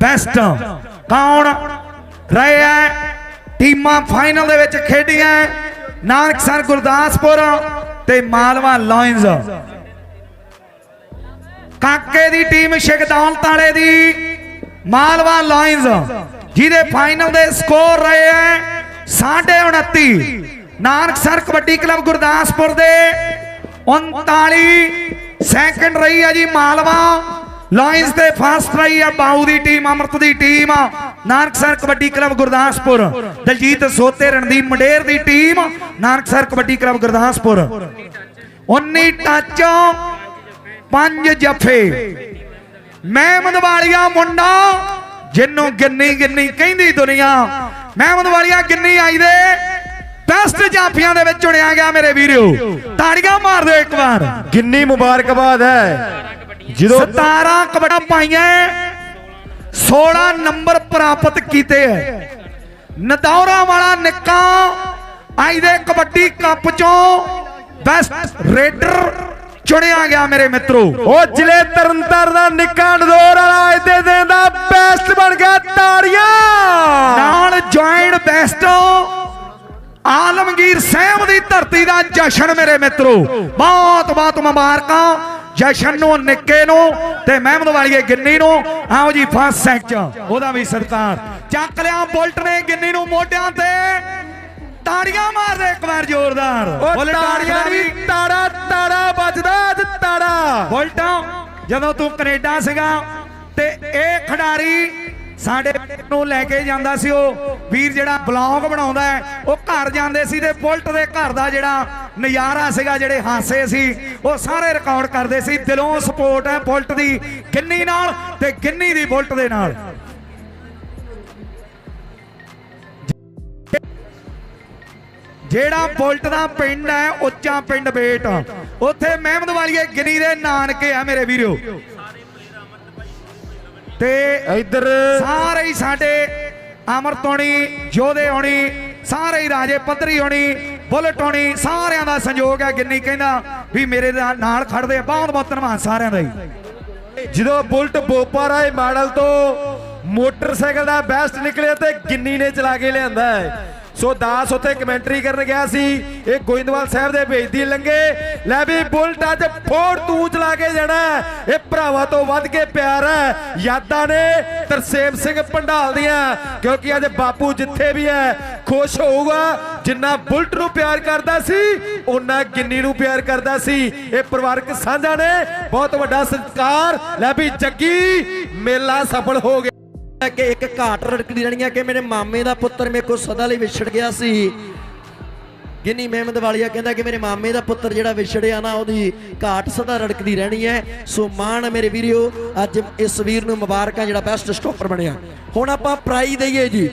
Best ਕੌਣ? ਰਹੇ ਹੈ ਟੀਮਾਂ ਫਾਈਨਲ ਦੇ ਵਿੱਚ ਖੇਡੀਆਂ ਨਾਨਕਸਰ ਗੁਰਦਾਸਪੁਰ ਤੇ ਮਾਲਵਾ ਲਾਇਨਜ਼ ਕਾਕੇ ਦੀ ਟੀਮ ਸ਼ਿਕਦੌਲ ਤਾਲੇ ਦੀ, ਮਾਲਵਾ ਲਾਇਨਜ਼ ਜਿਹਦੇ ਫਾਈਨਲ ਦੇ ਸਕੋਰ ਰਹੇ ਹੈ 29 ਨਾਨਕਸਰ ਕਬੱਡੀ ਕਲੱਬ ਗੁਰਦਾਸਪੁਰ ਦੇ 39 ਸੈਕਿੰਡ ਰਹੀ ਹੈ ਜੀ ਮਾਲਵਾ। ਲਾਇਨਸ ਤੇ ਫਾਸਟ ਰਹੀ ਹੈ ਬਾਉ ਦੀ ਟੀਮ ਅਮਰਤ ਦੀ ਟੀਮ ਨਾਨਕਸਰ ਕਬੱਡੀ ਕਲੱਬ ਗੁਰਦਾਸਪੁਰ। ਦਲਜੀਤ ਸੋਤੇ ਰਣਦੀਪ ਮੰਡੇਰ ਦੀ team Nanaksar kabaddi club Gurdaspur. 19 touch ਪੰਜ ਜਫੇ। ਮਹਿਮਦ ਵਾਲੀਆ ਮੁੰਡਾ, ਜਿੰਨੂੰ ਗਿੰਨੀ ਗਿੰਨੀ ਕਹਿੰਦੀ ਦੁਨੀਆ। ਮਹਿਮਦ ਵਾਲੀਆ ਗਿੰਨੀ ਆਈ ਦੇ। ਬੈਸਟ ਜਾਫੀਆਂ ਦੇ ਵਿੱਚ ਚੁਣਿਆ ਗਿਆ ਮੇਰੇ ਵੀਰੋ। ਤਾੜੀਆਂ ਮਾਰ ਦਿਓ ਇੱਕ ਵਾਰ। ਕਿੰਨੀ ਮੁਬਾਰਕਬਾਦ ਹੈ। ਜਦੋਂ 17 ਕਬੜਾ ਪਾਈਆਂ 16 ਨੰਬਰ ਪ੍ਰਾਪਤ ਕੀਤੇ ਹੈ ਨਦੌਰਾ ਵਾਲਾ ਨਿੱਕਾ ਆਈ ਦੇ ਕਬੱਡੀ ਕੱਪ ਚੋਂ ਬੈਸਟ ਰੇਡਰ ਚੁਣਿਆ ਗਿਆ ਮੇਰੇ ਮਿੱਤਰੋ। ਉਹ ਜ਼ਿਲ੍ਹੇ ਤਰਨਤਾਰਨ ਦਾ ਨਿੱਕਾ ਨਦੌਰ ਵਾਲਾ ਅੱਜ ਦੇ ਦਿਨ ਦਾ ਬੈਸਟ ਬਣ ਗਿਆ ਤਾੜੀਆਂ। ਧਰਤੀ ਦਾ ਜਸ਼ਨ ਮੇਰੇ ਮਿੱਤਰੋ। ਬਹੁਤ ਬਹੁਤ ਮੁਬਾਰਕਾਂ। ਜਸ਼ਨ ਨੂੰ ਨਿੱਕੇ ਨੂੰ ਤੇ ਮਹਿਮਦ ਵਾਲੀਏ ਗਿੰਨੀ ਨੂੰ। ਆਓ ਜੀ ਫਸਟ ਸੈਕ ਚ। ਉਹਦਾ ਵੀ ਸਰਦਾਰ ਚੱਕ ਲਿਆ ਬੁਲਟ ਨੇ ਗਿੰਨੀ ਨੂੰ ਮੋਢਿਆਂ ਤੇ। ਤਾੜੀਆਂ ਮਾਰਦੇ ਇੱਕ ਵਾਰ ਜ਼ੋਰਦਾਰ। ਉਹ ਤਾੜੀਆਂ ਵੀ ਤਾੜਾ ਤਾੜਾ ਵੱਜਦਾ ਅੱਜ ਤਾੜਾ। ਬੁਲਟ ਜਦੋਂ ਤੂੰ ਕੈਨੇਡਾ ਸੀਗਾ ਤੇ ਇਹ ਖਿਡਾਰੀ ਸਾਡੇ ਨੂੰ ਲੈ ਕੇ ਜਾਂਦਾ ਸੀ ਉਹ। ਵੀਰ ਜਿਹੜਾ ਬਲੌਗ ਬਣਾਉਂਦਾ ਹੈ, ਉਹ ਘਰ ਜਾਂਦੇ ਸੀ ਤੇ ਬੁਲਟ ਦੇ ਘਰ ਦਾ ਜਿਹੜਾ ਨਜ਼ਾਰਾ ਸੀਗਾ, ਜਿਹੜੇ ਹਾਸੇ ਸੀ, ਉਹ ਸਾਰੇ ਰਿਕਾਰਡ ਕਰਦੇ ਸੀ। ਦਿਲੋਂ ਸਪੋਰਟ ਹੈ ਬੁਲਟ ਦੀ, ਗਿੰਨੀ ਨਾਲ ਤੇ ਗਿੰਨੀ ਦੀ ਬੁਲਟ ਦੇ ਨਾਲ। ਜਿਹੜਾ ਬੁਲਟ ਦਾ ਪਿੰਡ ਹੈ, ਉੱਚਾ ਪਿੰਡ ਬੇਟ। ਉੱਥੇ ਮਹਿਮਦ ਵਾਲੀਏ ਗਿਨੀ ਦੇ ਨਾਨਕੇ ਆ ਮੇਰੇ ਵੀਰੋ। ਤੇ ਇੱਧਰ ਸਾਰੇ ਹੀ ਸਾਡੇ ਅਮਰਤ ਹੋਣੀ ਜੋਧੇ ਹੋਣੀ ਸਾਰੇ ਹੀ ਰਾਜੇ ਪੱਧਰੀ ਹੋਣੀ ਬੁਲਟ ਹੋਣੀ ਸਾਰਿਆਂ ਦਾ ਸੰਯੋਗ ਹੈ ਗਿੰਨੀ ਕਹਿੰਦਾ ਵੀ ਮੇਰੇ ਨਾਲ ਨਾਲ ਖੜਦੇ ਆ। ਬਹੁਤ ਬਹੁਤ ਧੰਨਵਾਦ ਸਾਰਿਆਂ ਦਾ ਹੀ ਜਦੋਂ ਬੁਲਟ ਬੋਪਾ ਰਾਏ ਮਾਡਲ ਤੋਂ ਮੋਟਰਸਾਈਕਲ ਦਾ ਬੈਸਟ ਨਿਕਲਿਆ ਤੇ ਗਿੰਨੀ ਨੇ ਚਲਾ ਕੇ ਲਿਆਂਦਾ ਹੈ ਸੋ ਦਾਸ ਉੱਥੇ ਕਮੈਂਟਰੀ ਕਰਨ ਗਿਆ ਸੀ, ਇਹ ਗੋਇੰਦਵਾਲ ਸਾਹਿਬ ਦੇ ਭੇਜਦੀ ਲੰਗੇ ਲੈ ਵੀ ਬੁਲਟ ਅੱਜ ਫੋੜ ਤੂੰ ਚਲਾ ਕੇ ਜਾਣਾ ਇਹ ਭਰਾਵਾਂ ਤੋਂ ਵੱਧ ਕੇ ਪਿਆਰ ਹੈ। ਯਾਦਾਂ ਨੇ ਤਰਸੇਮ ਸਿੰਘ ਪੰਡਾਲ ਦੀਆਂ, ਕਿਉਂਕਿ ਅੱਜ ਬਾਪੂ ਜਿੱਥੇ ਵੀ ਹੈ, ਖੁਸ਼ ਹੋਊਗਾ। ਜਿੰਨਾ ਬੁਲਟ ਨੂੰ ਪਿਆਰ ਕਰਦਾ ਸੀ ਉਹਨਾਂ ਗਿੰਨੀ ਨੂੰ ਪਿਆਰ ਕਰਦਾ ਸੀ। ਇਹ ਪਰਿਵਾਰਕ ਸਾਂਝਾ ਨੇ। ਬਹੁਤ ਵੱਡਾ ਸਤਿਕਾਰ। ਲੈ ਵੀ ਜੱਗੀ, ਮੇਲਾ ਸਫਲ ਹੋ ਗਿਆ। ਕਿ ਇੱਕ ਘਾਟ ਰੜਕਦੀ ਰਹਿਣੀ ਹੈ ਕਿ ਮੇਰੇ ਮਾਮੇ ਦਾ ਪੁੱਤਰ ਮੇਰੇ ਕੋਲ ਸਦਾ ਲਈ ਵਿਛੜ ਗਿਆ ਸੀ। ਗਿੰਨੀ ਮਹਿਮਦ ਵਾਲੀਆ ਕਹਿੰਦਾ ਕਿ ਮੇਰੇ ਮਾਮੇ ਦਾ ਪੁੱਤਰ ਜਿਹੜਾ ਵਿਛੜਿਆ ਨਾ, ਉਹਦੀ ਘਾਟ ਸਦਾ ਰੜਕਦੀ ਰਹਿਣੀ ਹੈ। ਸੋ ਮਾਣ ਮੇਰੇ ਵੀਰਿਓ, ਅੱਜ ਇਸ ਵੀਰ ਨੂੰ ਮੁਬਾਰਕਾਂ, ਜਿਹੜਾ ਬੈਸਟ ਸਟਾਪਰ ਬਣਿਆ। ਹੁਣ ਆਪਾਂ ਪ੍ਰਾਈਜ਼ ਦਈਏ ਜੀ।